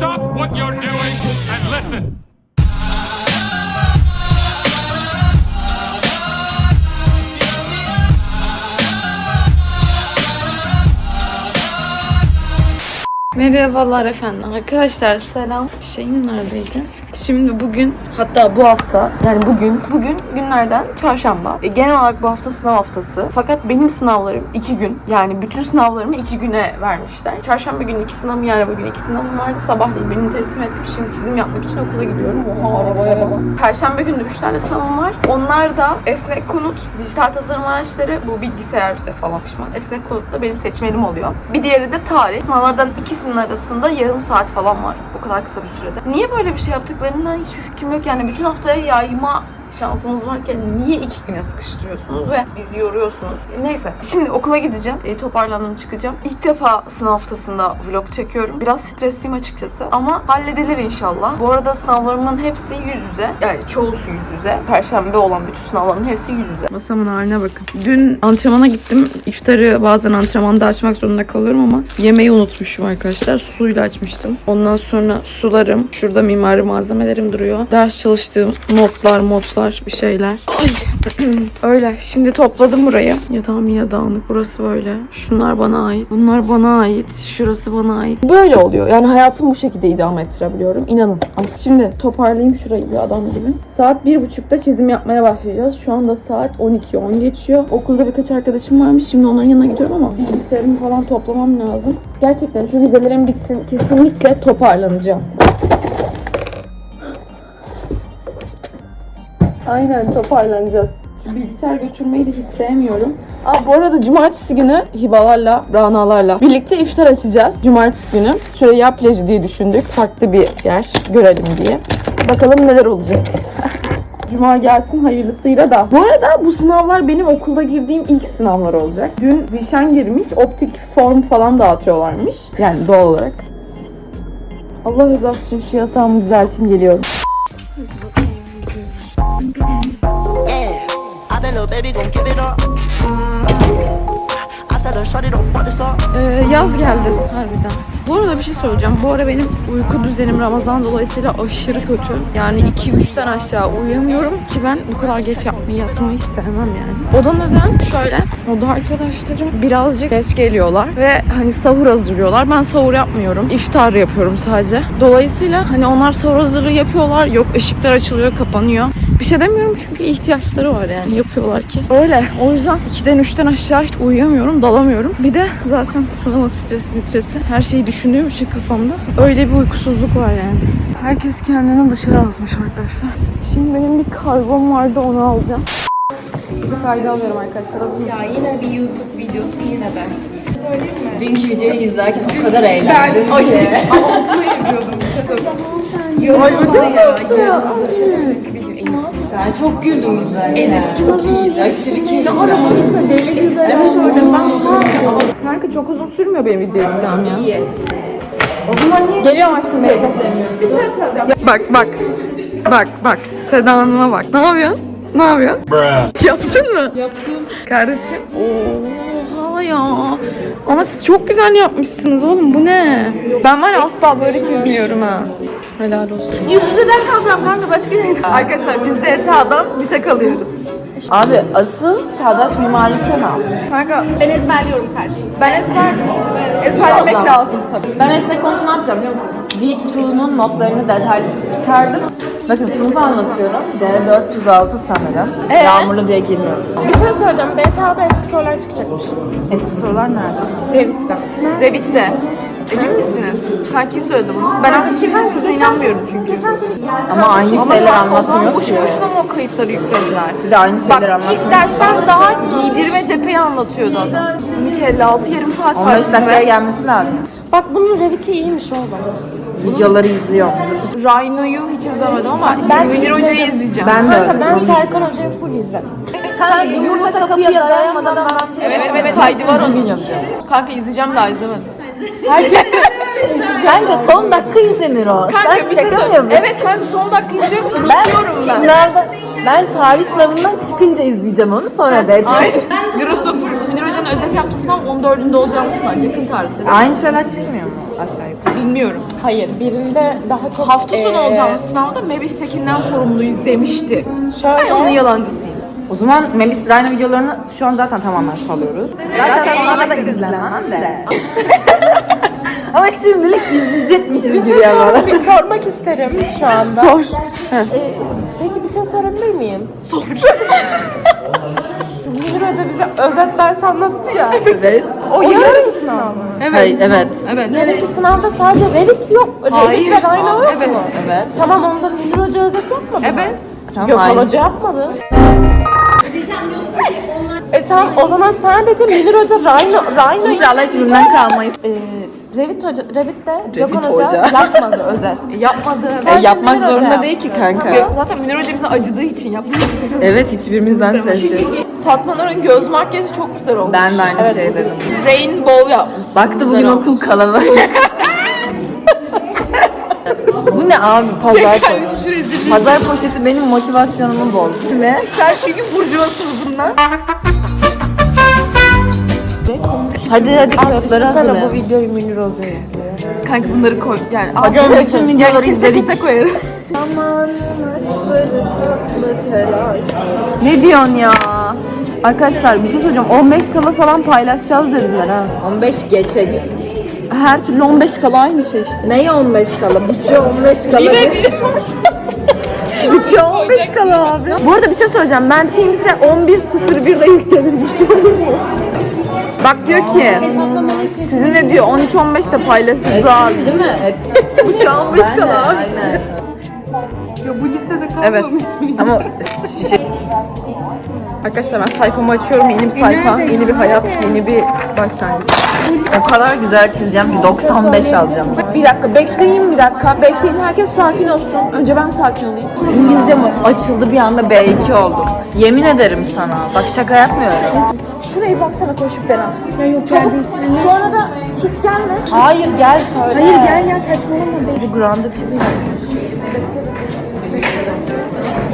stop what you're doing and listen. Merhabalar efendim. Arkadaşlar selam. Şeyim neredeydi? Şimdi bugün hatta bu hafta yani bugün bugün günlerden çarşamba. E, genel olarak bu hafta sınav haftası. Fakat benim sınavlarım iki gün. Yani bütün sınavlarımı iki güne vermişler. Çarşamba günü iki sınavım yani bugün iki sınavım vardı. Sabahleyin birini teslim ettim. Şimdi çizim yapmak için okula gidiyorum. Oha arabaya bak. Perşembe günü üç tane sınavım var. Onlar da esnek konut, dijital tasarım araçları, bu bilgisayar işte falan pişman. Esnek konut da benim seçmelim oluyor. Bir diğeri de tarih. Sınavlardan ikisinin arasında yarım saat falan var. O kadar kısa bir sürede. Niye böyle bir şey yaptıklarından hiçbir fikrim yok. Yani bütün haftaya yayma şansınız varken niye iki güne sıkıştırıyorsunuz ve bizi yoruyorsunuz? Neyse. Şimdi okula gideceğim. E, toparlandım çıkacağım. İlk defa sınav haftasında vlog çekiyorum. Biraz stresliyim açıkçası. Ama halledilir inşallah. Bu arada sınavlarımın hepsi yüz yüze. Yani çoğusu yüz yüze. Perşembe olan bütün sınavların hepsi yüz yüze. Masamın haline bakın. Dün antrenmana gittim. İftarı bazen antrenmanda açmak zorunda kalıyorum ama yemeği unutmuşum arkadaşlar. Suyla açmıştım. Ondan sonra sularım. Şurada mimari malzemelerim duruyor. Ders çalıştığım notlar, modlar, bir şeyler. Ay. Öyle. Şimdi topladım burayı. Yatağım yine dağınık. Burası böyle. Şunlar bana ait. Bunlar bana ait. Şurası bana ait. Böyle oluyor. Yani hayatımı bu şekilde idame ettirebiliyorum. İnanın. Ama Şimdi toparlayayım şurayı bir adam gibi. Saat bir buçukta çizim yapmaya başlayacağız. Şu anda saat 12.10 geçiyor. Okulda birkaç arkadaşım varmış. Şimdi onların yanına gidiyorum ama bilgisayarımı falan toplamam lazım. Gerçekten şu vizelerim bitsin. Kesinlikle toparlanacağım. Aynen toparlanacağız. Şu bilgisayar götürmeyi de hiç sevmiyorum. Aa, bu arada cumartesi günü hibalarla, ranalarla birlikte iftar açacağız. Cumartesi günü. Süreyya plajı diye düşündük. Farklı bir yer görelim diye. Bakalım neler olacak. Cuma gelsin hayırlısıyla da. Bu arada bu sınavlar benim okulda girdiğim ilk sınavlar olacak. Dün zişan girmiş, optik form falan dağıtıyorlarmış. Yani doğal olarak. Allah rızası için şu yatağımı düzelteyim geliyorum. Yaz geldi harbiden. Bu arada bir şey söyleyeceğim. Bu ara benim uyku düzenim Ramazan dolayısıyla aşırı kötü. Yani 2-3'ten aşağı uyuyamıyorum ki ben bu kadar geç yapmayı yatmayı hiç sevmem yani. O da neden? Şöyle. O da arkadaşlarım birazcık geç geliyorlar ve hani sahur hazırlıyorlar. Ben sahur yapmıyorum. İftar yapıyorum sadece. Dolayısıyla hani onlar sahur hazırlığı yapıyorlar. Yok ışıklar açılıyor, kapanıyor. Bir şey demiyorum çünkü ihtiyaçları var yani yapıyorlar ki. Öyle. O yüzden 2'den 3'ten aşağı hiç uyuyamıyorum, dalamıyorum. Bir de zaten sınavın stresi mitresi her şeyi düşündüğüm için kafamda öyle bir uykusuzluk var yani. Herkes kendini dışarı atmış arkadaşlar. Şimdi benim bir kargom vardı onu alacağım. Sizi kayda alıyorum arkadaşlar. Hazır mısınız? Ya yine bir YouTube videosu yine ben. Dünkü videoyu izlerken o kadar eğlendim Ben ay ki. altıma yapıyordum bir şey Ay çok tatlı ya. Ben çok güldüm izlerken. Çok iyiydi. Aşırı keyifli. Harika devlet üzerine söyledim. Ben bunu ama kanka çok uzun sürmüyor benim video edeceğim ya. İyi. O zaman niye? Geliyorum aşkım bekle. Bir şey söyleyeceğim. Bak bak. Bak bak. Seda Hanım'a bak. Ne yapıyorsun? Ne yapıyorsun? Yaptın mı? Yaptım. Kardeşim. Oha ya. Ama siz çok güzel yapmışsınız oğlum. Bu ne? Ben var ya asla böyle çizmiyorum ha. Helal olsun. Yüzüden kalacağım kanka başka neydi? Arkadaşlar biz de ETA'dan bir tek alıyoruz. Abi asıl çağdaş mimarlıktan al. Kanka Ben ezberliyorum kardeşim. ben ezber ezberlemek zaman. lazım tabii. Ben esnek konusu ne yapacağım biliyor musun? Week 2'nun notlarını detaylı çıkardım. Bakın sınıfı anlatıyorum. D406 sanırım. Ee? Yağmurlu diye girmiyorum. Bir şey söyleyeceğim. BTA'da eski sorular çıkacakmış. Eski sorular nerede? Revit'ten. Revit'te. Emin misiniz? Kanki söyledi bunu. Ben artık kimsenin sözüne inanmıyorum çünkü. Ama aynı şeyler Ama anlatmıyor boşu ki. boşuna mı o kayıtları yüklediler? Bir de aynı Bak şeyler ilk anlatmıyor. dersten daha giydirme cepheyi anlatıyordu adam. 12 56 yarım saat var. 15 dakikaya gelmesi lazım. Bak bunun Revit'i iyiymiş oğlum. Videoları izliyorum. Rhino'yu hiç izlemedim ama işte Ben Münir izledim. Hoca'yı izleyeceğim. Ben de Kanka öyle. ben Serkan Hoca'yı full izledim. Kanka yumurta kapıya dayanmadan ben Evet evet evet kaydı var onun. Kanka izleyeceğim daha izlemedim. Kanka son dakika izlenir o. Kanka bir şey söyle. Evet kanka son dakika izliyorum. Ben Tutuyorum ben. sınavda ben tarih sınavından çıkınca izleyeceğim onu sonra da Ay, Euro 0. Münir Hoca'nın özet yaptığı sınav 14'ünde olacağım sınav. Yakın tarihte. Aynı şeyler çıkmıyor mu aşağı yukarı? Bilmiyorum. Hayır birinde daha çok... Hafta sonu ee, olacağımız sınavda Mebis Tekin'den sorumluyuz demişti. Şöyle, Ben onun yalancısıyım. O zaman Melis Rayna videolarını şu an zaten tamamen salıyoruz. Zaten sonra da izlemem de. Ama şimdilik izleyecekmişiz bir gibi ya bir sormak isterim şu anda. Sor. Ee, peki bir şey sorabilir miyim? Sor. Münir Hoca bize özet ders anlattı ya. Evet. O yarınki sınav mı? Evet. Hayır, evet. Evet. Yarınki sınavda sadece Revit yok. Revit ve Rayna yok Evet. mu? Evet. Tamam onda Münir Hoca özet yapmadı mı? Evet. Tamam, Gökhan. Hoca yapmadı. E tamam o zaman sadece Münir Hoca Rayna, Rayna İnşallah hiçbirinden kalmayız. Ee, Revit Hoca, Revit de Gökhan Hoca. Hoca, yapmadı özet. Yapmadı. E, Sadece yapmak Münir Hoca zorunda yaptı. değil ki kanka. Zaten Münir Hoca bize acıdığı için yaptı. Evet hiçbirimizden sesi. Fatma Nur'un göz makyajı çok güzel olmuş. Ben de aynı şey dedim. Rainbow yapmış. Baktı bugün okul kalabalık. Bu ne abi pazar poşeti? Pazar poşeti benim motivasyonumu bozdu. Ne? Sen çünkü burcuvasınız bunlar. Hadi hadi kağıtları Düşünsene bu videoyu Münir Hoca izliyor. Kanka bunları koy. Yani Hocam bütün videoları izledik. Koyarım. Ne diyorsun ya? Arkadaşlar bir şey söyleyeceğim. 15 kala falan paylaşacağız dediler ha. 15 geçecek. Her türlü 15 kala aynı şey işte. Neye 15 kala? Bıçağı 15 kala. Bıçağı 15 kala abi. Bu arada bir şey söyleyeceğim. Ben Teams'e 11.01'de yüklenilmiş olur mu? Bak diyor ki sizinle diyor 13-15'te paylaşacağız abi. Değil mi? Evet. Bıçağı 15 Ben de, kala abi. Ya bu listede Evet. Ama şey, Arkadaşlar ben sayfamı açıyorum. Yeni bir sayfa, yeni bir hayat, yeni bir başlangıç. O kadar güzel çizeceğim ki 95 alacağım. Bir dakika bekleyin bir dakika. Bekleyin herkes sakin olsun. Önce ben sakin olayım. İngilizcem açıldı bir anda B2 oldum. Yemin ederim sana. Bak şaka yapmıyorum. Şuraya baksana koşup Berat. Ya yok Çabuk. Sonra da hiç gelme. Hayır gel söyle. Hayır gel ya saçmalama. Bu Grand'ı çizeyim.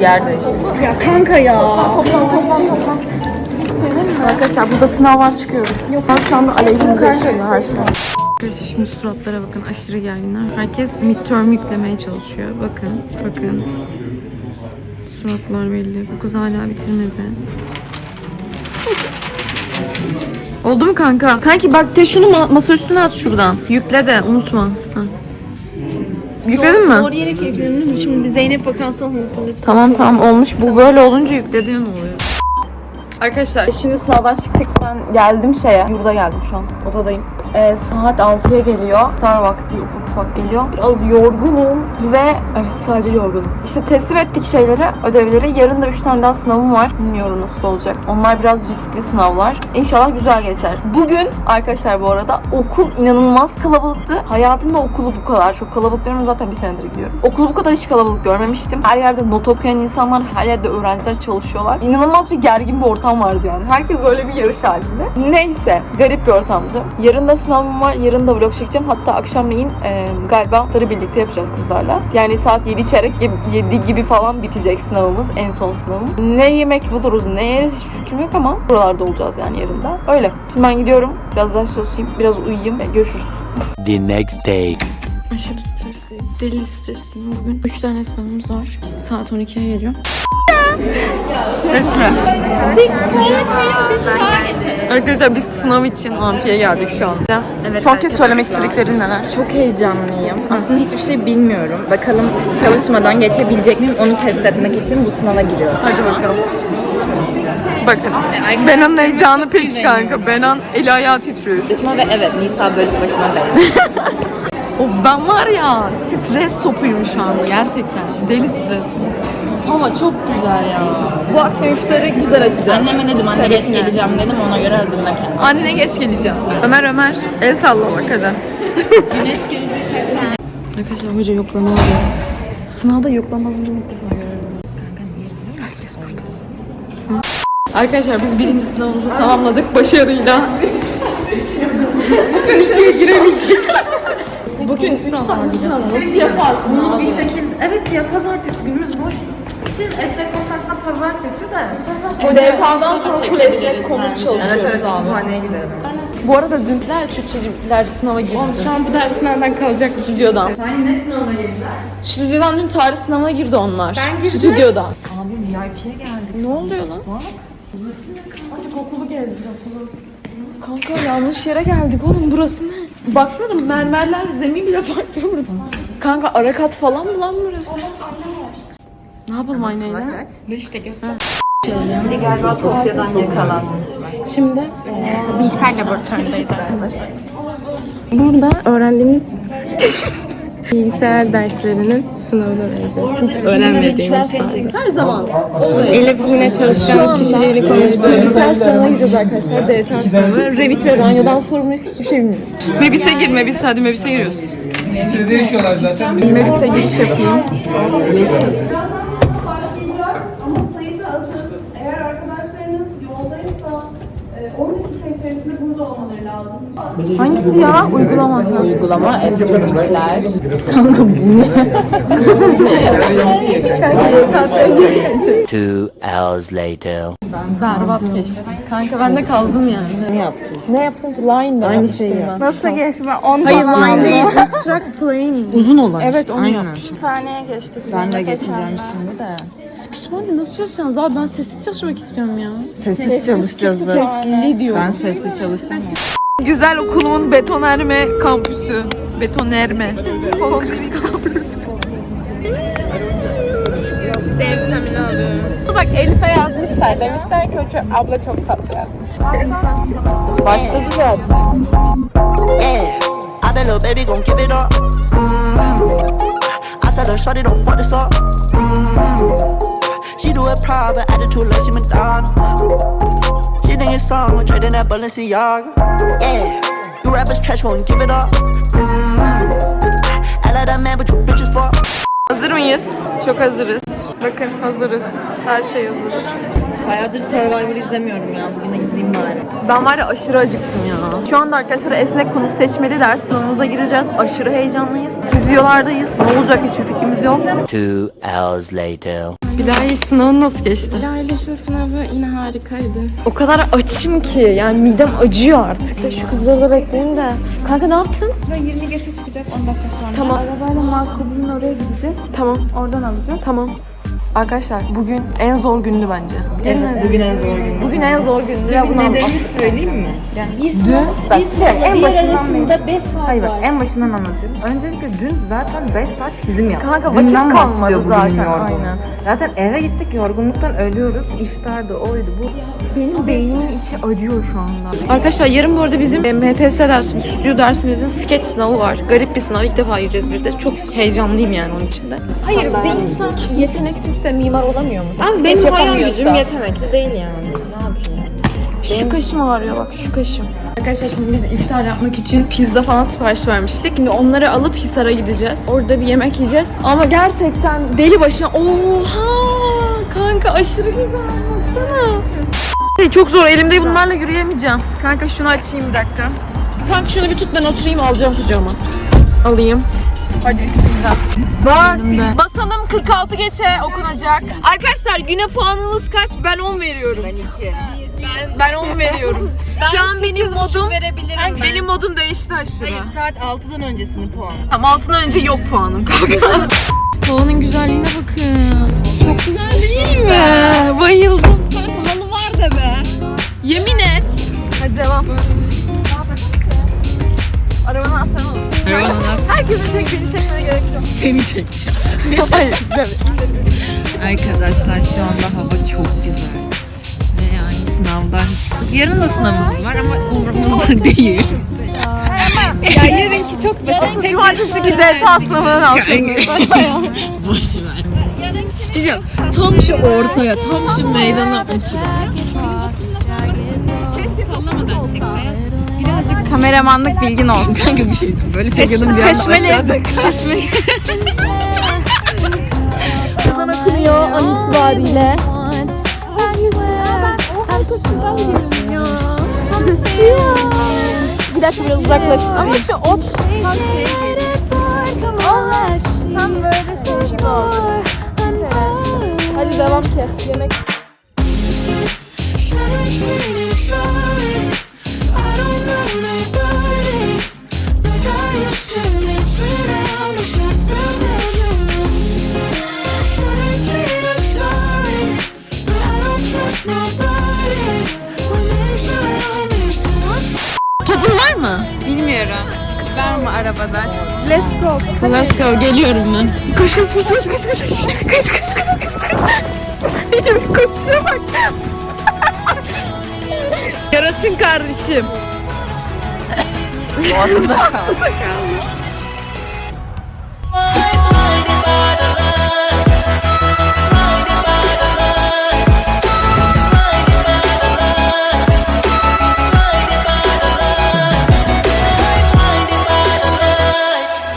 Yerde işte. Ya kanka ya. Toplan toplan toplan. Arkadaşlar burada sınavlar çıkıyoruz. Yok şu anda aleyhimize yaşıyor her şey. Arkadaşlar şimdi suratlara bakın aşırı gerginler. Herkes midterm yüklemeye çalışıyor. Bakın, bakın. Suratlar belli. Bu kız hala bitirmedi. Oldu mu kanka? Kanki bak de şunu ma- masa üstüne at şuradan. Yükle de unutma. Ha. Yükledin mi? Doğru yere yüklediniz. Şimdi Zeynep vakası olmasın lütfen. Tamam tamam olmuş. Bu böyle olunca yüklediğin oluyor. Arkadaşlar şimdi sınavdan çıktık. Ben geldim şeye. Yurda geldim şu an. Odadayım. Ee, saat 6'ya geliyor. Star vakti ufak ufak geliyor. Biraz yorgunum ve evet sadece yorgunum. İşte teslim ettik şeyleri, ödevleri. Yarın da 3 tane daha sınavım var. Bilmiyorum nasıl olacak. Onlar biraz riskli sınavlar. İnşallah güzel geçer. Bugün arkadaşlar bu arada okul inanılmaz kalabalıktı. Hayatımda okulu bu kadar çok kalabalık görüyorum. Zaten bir senedir gidiyorum. Okulu bu kadar hiç kalabalık görmemiştim. Her yerde not okuyan insanlar, her yerde öğrenciler çalışıyorlar. İnanılmaz bir gergin bir ortam vardı yani. Herkes böyle bir yarış halinde. Neyse garip bir ortamdı. Yarın da sınavım var. Yarın da vlog çekeceğim. Hatta akşamleyin e, galiba bunları birlikte yapacağız kızlarla. Yani saat 7 çeyrek gibi, 7 gibi falan bitecek sınavımız. En son sınavım. Ne yemek buluruz, ne yeriz hiçbir fikrim yok ama buralarda olacağız yani yarın da. Öyle. Şimdi ben gidiyorum. Biraz ders çalışayım. Biraz uyuyayım. Görüşürüz. the next day. Aşırı stresliyim. Deli stresliyim bugün. 3 tane sınavımız var. Saat 12'ye geliyor. Arkadaşlar biz sınav için amfiye geldik şu anda. Evet, Son kez söylemek istediklerin neler? Çok heyecanlıyım. Aslında hiçbir şey bilmiyorum. Bakalım çalışmadan geçebilecek miyim onu test etmek için bu sınava giriyoruz. Hadi bakalım. Bakın. Benan'ın heyecanı peki kanka. Benan eli ayağı titriyor. Çalışma ve evet Nisa bölük başına beğendim. O ben var ya stres topuyum şu anda gerçekten. Deli stres. Ama çok güzel ya. Bu akşam iftarı güzel açacağız. Anneme dedim anne geç geleceğim dedim ona göre hazırla kendini. Anne geç geleceğim. Ömer Ömer el sallamak hadi. Güneş Arkadaşlar hoca yoklama alıyor. Sınavda yoklama alınca defa görüyorum. Herkes burada. Arkadaşlar biz birinci sınavımızı tamamladık başarıyla. Bugün ikiye girebildik. Bugün üç tane sınav nasıl yaparsın abi? Bir şekilde evet ya pazartesi günümüz boş. Şimdi esnek olmasına pazartesi de. DTA'dan sonra full esnek konuk çalışıyoruz Evet evet abi. kütüphaneye gidelim. Bu arada dünler Türkçeciler sınava girdi. Oğlum şu an bu ders nereden kalacak? Stüdyodan. Hani ne sınavına girdiler? Stüdyodan dün tarih sınavına girdi onlar. Ben girdim. Stüdyoda. Abi VIP'ye geldik. Ne oluyor lan? Burası ne? Kanka okulu gezdik okulu. Kanka yanlış yere geldik oğlum burası ne? Baksana mermerler zemin bile farklı burada. Kanka ara kat falan mı lan burası? Ne yapalım aynayla? Beşte göster. Bir galiba kopyadan yakalanmış. Şimdi e, bilgisayar laboratuvarındayız arkadaşlar. Burada öğrendiğimiz bilgisayar derslerinin vereceğiz. Hiç öğrenmediğimiz Her zaman. Elif yine çalışkan kişiliğini konuşuyor. Bilgisayar sınavına gireceğiz arkadaşlar. DT sınavı. Revit ve Ranyo'dan sorumluyuz. Hiçbir şey bilmiyoruz. Mebis'e gir. Mebis hadi Mebis'e giriyoruz. İçeride yaşıyorlar zaten. Mebis'e giriş yapayım. Ama sayıcı hazır. Eğer arkadaşlarınız yoldaysa e, 10 dakika olmaları lazım. Hangisi ya? Uygulama. Uygulama etkinlikler. Two hours later. Berbat geçti. Kanka ben de kaldım yani. Ne yaptın? Ne yaptım? Line'da Aynı şeyi ben. Nasıl geçme? 10 Hayır line değil. Instruct planning. Uzun olan Evet işte. onu yapmıştım. kütüphaneye geçtik. Ben de geçeceğim şimdi de. Siz kütüphanede nasıl çalışacaksınız abi? Ben sessiz çalışmak istiyorum ya. Sessiz çalışacağız. Sesli diyorum. Ben sesli çalışacağım. Güzel okulumun betonerme kampüsü. Betonerme. Konkret kampüsü. D vitamini alıyorum. Bak Elif'e yazmışlar. Demişler ki o çok- abla çok tatlı yazmış. Başladı zaten. Yeah, I bet little baby gon' give it up. Mm. I said her shorty don't fuck this up. Mm. Proud, but attitude like she Madonna. She think it's song trading that Balenciaga. Yeah, you rappers trash gon' give it up. Mm. I like that man, but you bitches fuck. Hazır mıyız? Çok hazırız. Bakın hazırız. Her şey hazır. Bayağıdır Survivor izlemiyorum ya. Bugün de izleyeyim bari. Ben var ya aşırı acıktım ya. Şu anda arkadaşlar esnek konu seçmeli ders sınavımıza gireceğiz. Aşırı heyecanlıyız. Stüdyolardayız. Ne olacak hiçbir fikrimiz yok. Two hours later. Bilal sınavın nasıl geçti? Bilal'in sınavı yine harikaydı. O kadar açım ki yani midem acıyor artık. Şu kızları da bekleyeyim de. Kanka ne yaptın? Ve 20 geçe çıkacak 10 dakika sonra. Tamam. Arabayla Malkub'un oraya gideceğiz. Tamam. Oradan alacağız. Tamam. Arkadaşlar bugün en zor gündü bence. Evet, bugün en zor gün. Bugün en zor gündü. Ya bunu anlat. söyleyeyim mi? Bir sınav, Bak, bir sınav, en başından arasında 5 saat Hayır bak en başından anlatıyorum. Öncelikle dün zaten 5 saat çizim yaptık. Kanka vakit Dünden kalmadı zaten, aynen. Zaten eve gittik yorgunluktan ölüyoruz. İftardı oydu bu. Benim beynimin içi acıyor şu anda. Arkadaşlar yarın bu arada bizim MTS dersimiz, stüdyo dersimizin sketch sınavı var. Garip bir sınav. İlk defa gireceğiz bir de. Çok heyecanlıyım yani onun içinde. Hayır bir insan yeteneksizse mimar olamıyor mu? Abi benim hayal gücüm yetenekli değil yani. Ne yapayım? Şu kaşım ağrıyor bak şu kaşım. Arkadaşlar şimdi biz iftar yapmak için pizza falan sipariş vermiştik. Şimdi onları alıp Hisar'a gideceğiz. Orada bir yemek yiyeceğiz. Ama gerçekten deli başına oha kanka aşırı güzel baksana. Hey, çok zor elimde bunlarla yürüyemeyeceğim. Kanka şunu açayım bir dakika. Kanka şunu bir tut ben oturayım alacağım kucağıma. Alayım. Hadi bismillah. Bas. Basalım 46 geçe okunacak. Arkadaşlar güne puanınız kaç? Ben 10 veriyorum. Ben 2. Ben, ben 10 veriyorum. Şu an benim modum verebilirim benim modum değişti aşırı. Saat 6'dan öncesini puan. Ama altından önce yok puanım kanka. değil. Ya yarınki çok basit. Cumartesi ki DTA sınavından alacağız. Boş ver. Diyeceğim tam şu ortaya, tam şu meydana açık. Birazcık kameramanlık bilgin olsun. Kanka bir şey diyeyim. Böyle çekiyordum bir anda Seçmeli. aşağıda. Ezan okunuyor an itibariyle. Bir dakika biraz uzaklaştım. Ama şu ot Tam böyle şey gibi oldu. Hadi devam ki. Yemek. Geliyorum ben. Koş koş koş koş koş koş. Koş koş koş koş koş. Benim koşuşa bak. Yarasın kardeşim. Boğazımda kaldı.